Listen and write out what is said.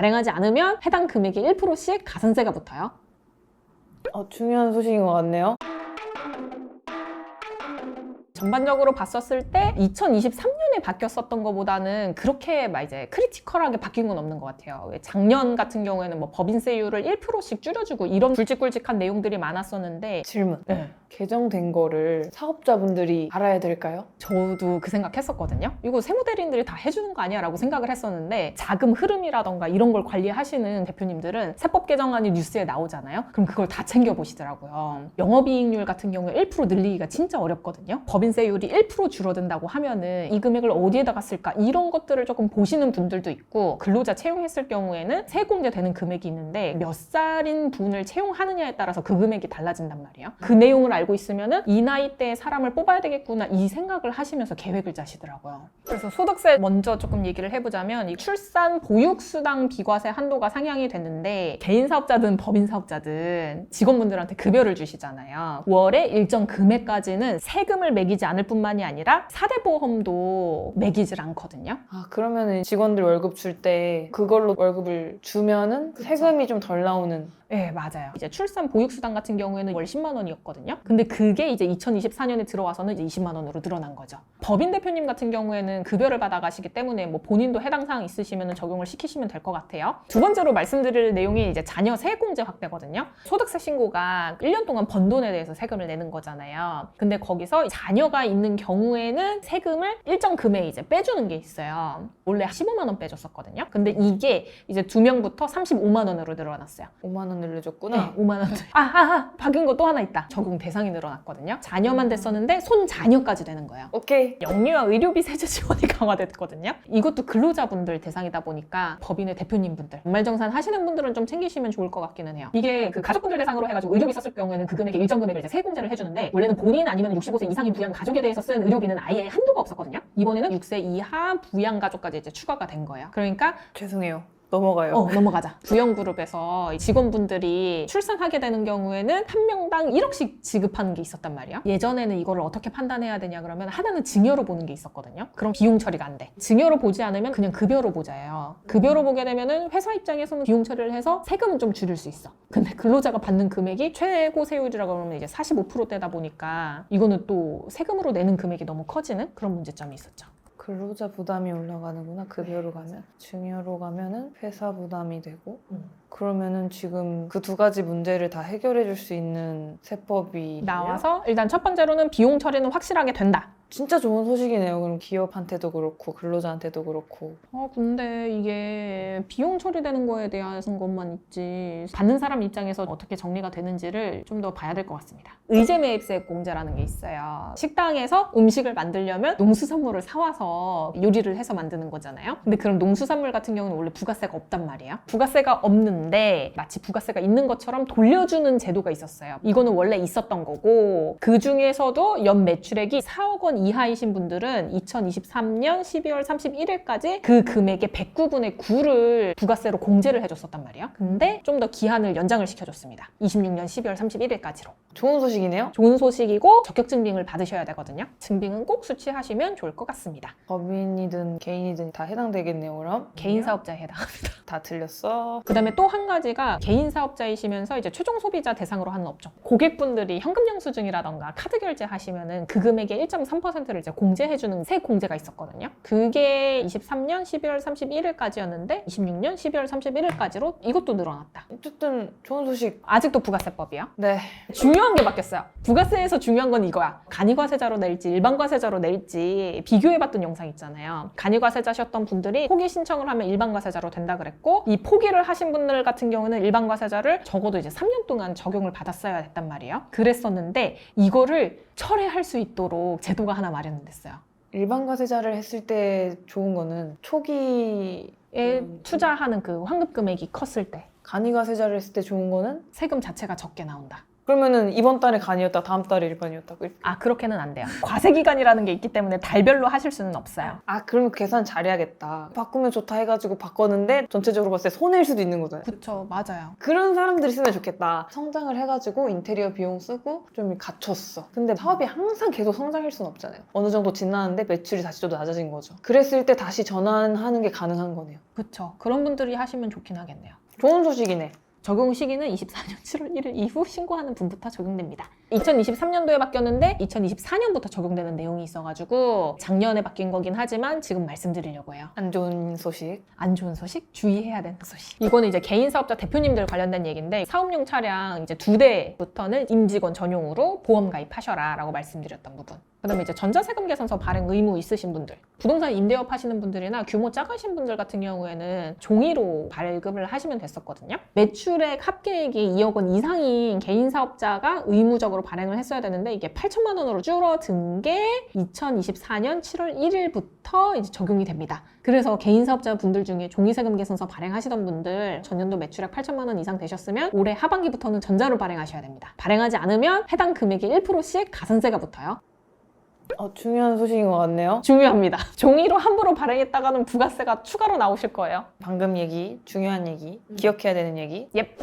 발행하지 않으면 해당 금액의 1%씩 가산세가 붙어요. 어, 중요한 소식인 것 같네요. 전반적으로 봤었을 때 2023년 에 바뀌었었던 것보다는 그렇게 막 이제 크리티컬하게 바뀐 건 없는 것 같아요. 왜 작년 같은 경우에는 뭐 법인세율을 1%씩 줄여주고 이런 굵직굵직한 내용들이 많았었는데 질문. 네. 개정된 거를 사업자분들이 알아야 될까요? 저도 그 생각했었거든요. 이거 세무대리인들이 다 해주는 거 아니야? 라고 생각을 했었는데 자금 흐름이라던가 이런 걸 관리하시는 대표님들은 세법 개정안이 뉴스에 나오잖아요. 그럼 그걸 다 챙겨 보시더라고요. 영업이익률 같은 경우에 1% 늘리기가 진짜 어렵거든요. 법인세율이 1% 줄어든다고 하면은 이 금액 을 어디에다가 쓸까? 이런 것들을 조금 보시는 분들도 있고 근로자 채용했을 경우에는 세공제 되는 금액이 있는데 몇 살인 분을 채용하느냐에 따라서 그 금액이 달라진단 말이에요. 그 내용을 알고 있으면은 이 나이 대에 사람을 뽑아야 되겠구나 이 생각을 하시면서 계획을 짜시더라고요. 그래서 소득세 먼저 조금 얘기를 해보자면 이 출산 보육수당 비과세 한도가 상향이 됐는데 개인 사업자든 법인 사업자든 직원분들한테 급여를 주시잖아요. 월에 일정 금액까지는 세금을 매기지 않을 뿐만이 아니라 사대 보험도 매기질 않거든요. 아, 그러면은 직원들 월급 줄 때 그걸로 월급을 주면은 세금이 좀 덜 나오는. 네, 맞아요. 이제 출산 보육수당 같은 경우에는 월 10만 원이었거든요. 근데 그게 이제 2024년에 들어와서는 이제 20만 원으로 늘어난 거죠. 법인 대표님 같은 경우에는 급여를 받아가시기 때문에 뭐 본인도 해당 사항 있으시면 적용을 시키시면 될 것 같아요. 두 번째로 말씀드릴 내용이 이제 자녀 세공제 확대거든요. 소득세 신고가 1년 동안 번 돈에 대해서 세금을 내는 거잖아요. 근데 거기서 자녀가 있는 경우에는 세금을 일정 금액 이제 빼주는 게 있어요. 원래 15만 원 빼줬었거든요. 근데 이게 이제 두 명부터 35만 원으로 늘어났어요. 5만 원 늘려줬구나. 네, 5만 원. 아, 아, 아, 바뀐 거 또 하나 있다. 적용 대상이 늘어났거든요. 자녀만 됐었는데 손 자녀까지 되는 거예요. 오케이. 영유아 의료비 세제 지원이 강화됐거든요. 이것도 근로자분들 대상이다 보니까 법인의 대표님분들, 연말정산 하시는 분들은 좀 챙기시면 좋을 것 같기는 해요. 이게 그 가족분들 대상으로 해가지고 의료비 썼을 경우에는 그 금액의 일정 금액을 이제 세공제를 해주는데 원래는 본인 아니면 65세 이상인 부양 가족에 대해서 쓴 의료비는 아예 한도가 없었거든요. 이번에는 6세 이하 부양 가족까지 이제 추가가 된 거예요. 그러니까 죄송해요. 넘어가요. 어, 넘어가자. 부영그룹에서 직원분들이 출산하게 되는 경우에는 한 명당 1억씩 지급하는 게 있었단 말이야. 예전에는 이거를 어떻게 판단해야 되냐 그러면 하나는 증여로 보는 게 있었거든요. 그럼 비용 처리가 안 돼. 증여로 보지 않으면 그냥 급여로 보자예요. 급여로 보게 되면은 회사 입장에서는 비용 처리를 해서 세금은 좀 줄일 수 있어. 근데 근로자가 받는 금액이 최고 세율이라고 하면 이제 45%대다 보니까 이거는 또 세금으로 내는 금액이 너무 커지는 그런 문제점이 있었죠. 근로자 부담이 올라가는구나. 급여로 가면. 증여로 가면은 회사 부담이 되고. 음. 그러면은 지금 그 두 가지 문제를 다 해결해 줄 수 있는 세법이 나와서 일단 첫 번째로는 비용 처리는 확실하게 된다. 진짜 좋은 소식이네요. 그럼 기업한테도 그렇고 근로자한테도 그렇고. 어, 근데 이게 비용 처리되는 거에 대한 것만 있지 받는 사람 입장에서 어떻게 정리가 되는지를 좀 더 봐야 될 것 같습니다. 의제 매입세 공제라는 게 있어요. 식당에서 음식을 만들려면 농수산물을 사와서 요리를 해서 만드는 거잖아요. 근데 그럼 농수산물 같은 경우는 원래 부가세가 없단 말이에요. 부가세가 없는데 마치 부가세가 있는 것처럼 돌려주는 제도가 있었어요. 이거는 원래 있었던 거고 그 중에서도 연 매출액이 4억 원 이하이신 분들은 2023년 12월 31일까지 그 금액의 109분의 9를 부가세로 공제를 해줬었단 말이에요. 근데 좀 더 기한을 연장을 시켜줬습니다. 26년 12월 31일까지로. 좋은 소식이네요. 좋은 소식이고 적격 증빙을 받으셔야 되거든요. 증빙은 꼭 수취하시면 좋을 것 같습니다. 법인이든 개인이든 다 해당되겠네요. 그럼 개인 사업자에 해당합니다. 다 틀렸어. 그다음에 또 한 가지가 개인 사업자이시면서 이제 최종 소비자 대상으로 하는 업종. 고객분들이 현금 영수증이라던가 카드 결제 하시면은 그 금액의 1.3%를 이제 공제해주는 세 공제가 있었거든요. 그게 23년 12월 31일까지였는데 26년 12월 31일까지로 이것도 늘어났다. 어쨌든 좋은 소식. 아직도 부가세법이야. 네. 중요한 게 바뀌었어요. 부가세에서 중요한 건 이거야. 간이과세자로 낼지 일반과세자로 낼지 비교해봤던 영상 있잖아요. 간이과세자셨던 분들이 포기 신청을 하면 일반과세자로 된다 그랬고 이 포기를 하신 분들 같은 경우는 일반과세자를 적어도 이제 3년 동안 적용을 받았어야 했단 말이에요. 그랬었는데 이거를 철회할 수 있도록 제도가 하나 마련됐어요. 일반 과세자를 했을 때 좋은 거는 초기 에 음. 투자하는 그 환급 금액이 컸을 때 간이 과세자를 했을 때 좋은 거는 세금 자체가 적게 나온다. 그러면은 이번 달에 간이었다 다음 달에 일반이었다고 이렇게. 아 그렇게는 안 돼요. 과세 기간이라는 게 있기 때문에 달별로 하실 수는 없어요. 아 그러면 계산 잘해야겠다. 바꾸면 좋다 해가지고 바꿨는데 전체적으로 봤을 때 손해일 수도 있는 거잖아요. 그쵸 맞아요. 그런 사람들이 쓰면 좋겠다. 성장을 해가지고 인테리어 비용 쓰고 좀 갖췄어. 근데 사업이 항상 계속 성장할 수는 없잖아요. 어느 정도 지나는데 매출이 다시 또 낮아진 거죠. 그랬을 때 다시 전환하는 게 가능한 거네요. 그쵸 그런 분들이 하시면 좋긴 하겠네요. 좋은 소식이네. 적용 시기는 24년 7월 1일 이후 신고하는 분부터 적용됩니다. 2023년도에 바뀌었는데 2024년부터 적용되는 내용이 있어가지고 작년에 바뀐 거긴 하지만 지금 말씀드리려고 해요. 안 좋은 소식. 안 좋은 소식, 주의해야 되는 소식. 이거는 이제 개인 사업자 대표님들 관련된 얘기인데 사업용 차량 이제 두 대부터는 임직원 전용으로 보험 가입하셔라 라고 말씀드렸던 부분. 그다음에 이제 전자세금 계산서 발행 의무 있으신 분들, 부동산 임대업 하시는 분들이나 규모 작으신 분들 같은 경우에는 종이로 발급을 하시면 됐었거든요. 매출액 합계액이 2억 원 이상인 개인 사업자가 의무적으로 발행을 했어야 되는데 이게 8천만 원으로 줄어든 게 2024년 7월 1일부터 이제 적용이 됩니다. 그래서 개인 사업자 분들 중에 종이세금 계산서 발행하시던 분들 전년도 매출액 8천만 원 이상 되셨으면 올해 하반기부터는 전자로 발행하셔야 됩니다. 발행하지 않으면 해당 금액의 1%씩 가산세가 붙어요. 어, 중요한 소식인 것 같네요. 중요합니다. 종이로 함부로 발행했다가는 부가세가 추가로 나오실 거예요. 방금 얘기, 중요한 얘기, 기억해야 되는 얘기. 예.